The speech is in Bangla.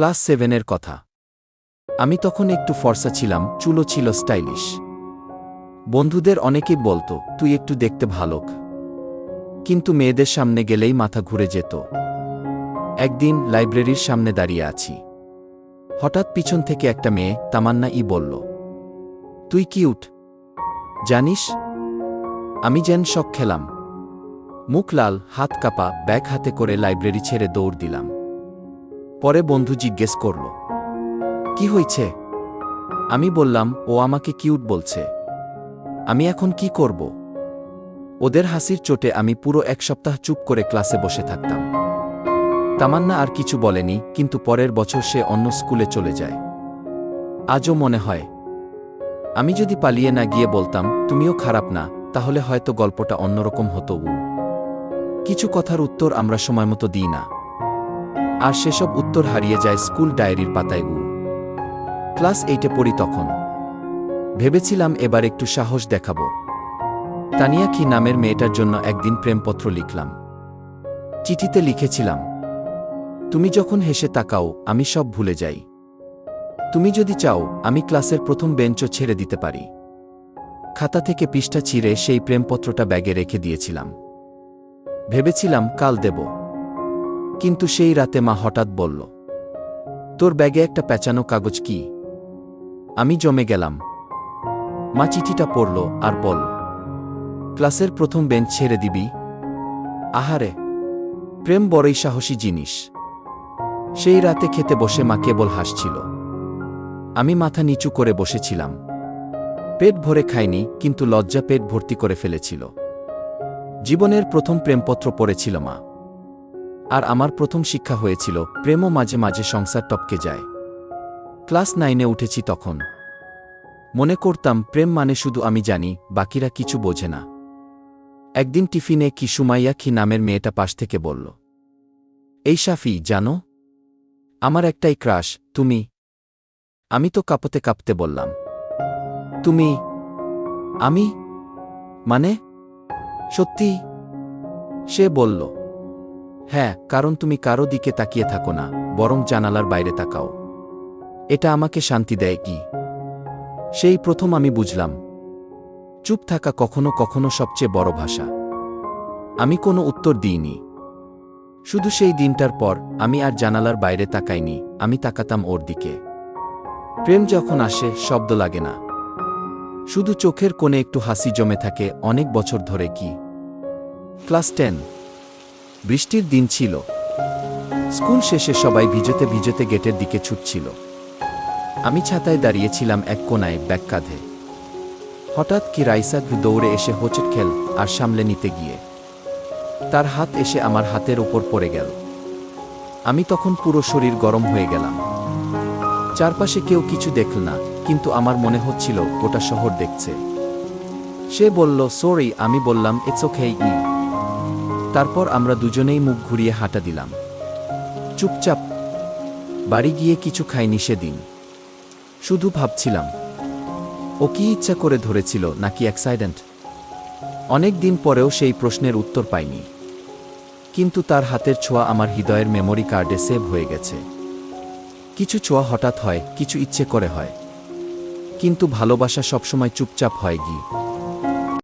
ক্লাস সেভেনের কথা। আমি তখন একটু ফর্সা ছিলাম চুলো ছিল স্টাইলিশ। বন্ধুদের অনেকেই বলতো, তুই একটু দেখতে ভালোক কিন্তু মেয়েদের সামনে গেলেই মাথা ঘুরে যেত। একদিন লাইব্রেরির সামনে দাঁড়িয়ে আছি। হঠাৎ পিছন থেকে একটা মেয়ে তামান্না ই বলল, তুই কিউট জানিস? আমি যেন শখ খেলাম। মুখ লাল, হাত কাপা, ব্যাগ হাতে করে লাইব্রেরি ছেড়ে দৌড় দিলাম। পরে বন্ধু জিজ্ঞেস করল, কি হয়েছে? আমি বললাম, ও আমাকে কিউট বলছে। আমি এখন কি করব? ওদের হাসির চোটে আমি পুরো এক সপ্তাহ চুপ করে ক্লাসে বসে থাকতাম। তামান্না আর কিছু বলেনি, কিন্তু পরের বছর সে অন্য স্কুলে চলে যায়। আজও মনে হয়, আমি যদি পালিয়ে না গিয়ে বলতাম, তুমিও খারাপ না, তাহলে হয়তো গল্পটা অন্যরকম হতো কিছু কথার উত্তর আমরা সময়মতো দিই না। আর সেসব উত্তর হারিয়ে যায় স্কুল ডায়েরির পাতায় উ। ক্লাস এইটে পড়ি তখন। ভেবেছিলাম এবার একটু সাহস দেখাবো। তানিয়া কি নামের মেয়েটার জন্য একদিন প্রেমপত্র লিখলাম। চিঠিতে লিখেছিলাম, তুমি যখন হেসে তাকাও, আমি সব ভুলে যাই। তুমি যদি চাও, আমি ক্লাসের প্রথম বেঞ্চও ছেড়ে দিতে পারি। খাতা থেকে পৃষ্ঠা ছিঁড়ে সেই প্রেমপত্রটা ব্যাগে রেখে দিয়েছিলাম। ভেবেছিলাম কাল দেব। কিন্তু সেই রাতে মা হঠাৎ বলল, তোর ব্যাগে একটা পেঁচানো কাগজ কি? আমি জমে গেলাম। মা চিঠিটা পড়ল আর বল ক্লাসের প্রথম বেঞ্চ ছেড়ে দিবি? আহারে, প্রেম বড়ই সাহসী জিনিস। সেই রাতে খেতে বসে মা কেবল হাসছিল। আমি মাথা নিচু করে বসেছিলাম। পেট ভরে খাইনি, কিন্তু লজ্জা পেট ভর্তি করে ফেলেছিল। জীবনের প্রথম প্রেমপত্র পড়েছিল মা। আর আমার প্রথম শিক্ষা হয়েছিল, প্রেমও মাঝে মাঝে সংসার টপকে যায়। ক্লাস নাইনে উঠেছি তখন। মনে করতাম, প্রেম মানে শুধু আমি জানি, বাকিরা কিছু বোঝে না। একদিন টিফিনে কি সুমাইয়া কি নামের মেয়েটা পাশ থেকে বলল, এই সাফি, জানো? আমার একটাই ক্রাশ, তুমি? আমি তো কাঁপতে কাঁপতে বললাম, তুমি? আমি? মানে? সত্যি? সে বলল হ্যাঁ কারণ তুমি কারও দিকে তাকিয়ে থাকো না, বরং জানালার বাইরে তাকাও। এটা আমাকে শান্তি দেয় কি? সেই প্রথম আমি বুঝলাম। চুপ থাকা কখনো কখনো সবচেয়ে বড় ভাষা। আমি কোনো উত্তর দিইনি। শুধু সেই দিনটার পর আমি আর জানালার বাইরে তাকাইনি, আমি তাকাতাম ওর দিকে। প্রেম যখন আসে, শব্দ লাগে না। শুধু চোখের কোণে একটু হাসি জমে থাকে, অনেক বছর ধরে কি? Class ten. বৃষ্টির দিন ছিল। স্কুল শেষে সবাই ভিজতে ভিজতে গেটের দিকে ছুটছিল। আমি ছাতায় দাঁড়িয়েছিলাম এক কোনায় ব্যাগ কাঁধে হঠাৎ কি রাইসা দৌড়ে এসে হোচট খেল আর সামলে নিতে গিয়ে। তার হাত এসে আমার হাতের ওপর পড়ে গেল। আমি তখন পুরো শরীর গরম হয়ে গেলাম। চারপাশে কেউ কিছু দেখল না, কিন্তু আমার মনে হচ্ছিল গোটা শহর দেখছে। সে বলল, সরি, আমি বললাম ইটস ওকে ই। তারপর আমরা দুজনেই মুখ ঘুরিয়ে হাঁটা দিলাম। চুপচাপ বাড়ি গিয়ে কিছু খাইনি সেদিন শুধু ভাবছিলাম, ও কি ইচ্ছা করে ধরেছিল নাকি অ্যাক্সাইডেন্ট? অনেক দিন পরেও সেই প্রশ্নের উত্তর পাইনি। কিন্তু তার হাতের ছোঁয়া আমার হৃদয়ের মেমোরি কার্ডে সেভ হয়ে গেছে। কিছু ছোঁয়া হঠাৎ হয়, কিছু ইচ্ছে করে হয়। কিন্তু ভালোবাসা সবসময় চুপচাপ হয় গি।